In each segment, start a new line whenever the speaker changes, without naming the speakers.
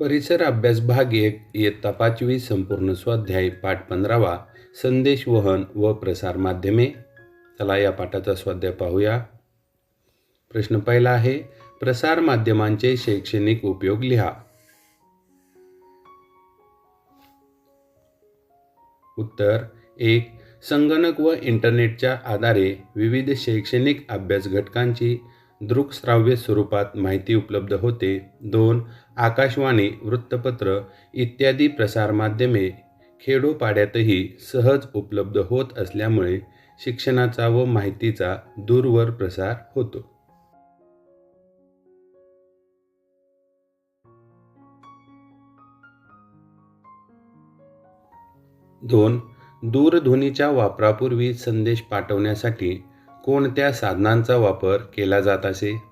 परिसर अभ्यास भाग एक इयत्ता पाचवी संपूर्ण स्वाध्याय पाठ पंधरावा संदेश वहन व प्रसार माध्यमे. चला या पाठाचा स्वाध्याय पाहूया. प्रश्न पहिला आहे प्रसार माध्यमांचे शैक्षणिक उपयोग लिहा. उत्तर एक संगणक व इंटरनेटच्या आधारे विविध शैक्षणिक अभ्यास घटकांची दृकश्राव्य स्वरूपात माहिती उपलब्ध होते. दोन आकाशवाणी वृत्तपत्र इत्यादी प्रसारमाध्यमे खेडोपाड्यातही सहज उपलब्ध होत असल्यामुळे शिक्षणाचा व माहितीचा दूरवर प्रसार होतो. दोन दूरध्वनीच्या वापरापूर्वी संदेश पाठवण्यासाठी कोणत्या साधनांचा वापर केला जात असे?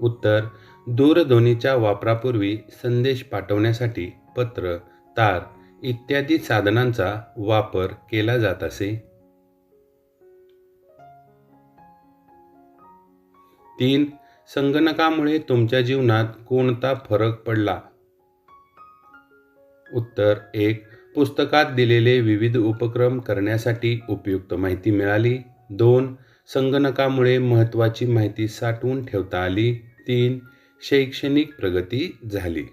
उत्तर दूरध्वनीच्या वापरापूर्वी संदेश पाठवण्यासाठी पत्र तार इत्यादी साधनांचा वापर केला जात असे. तीन संगणकामुळे तुमच्या जीवनात कोणता फरक पडला? उत्तर एक पुस्तकात दिलेले विविध उपक्रम करण्यासाठी उपयुक्त माहिती मिळाली. दोन संगणकामुळे महत्त्वाची माहिती साठवून ठेवता आली. तीन शैक्षणिक प्रगती झाली.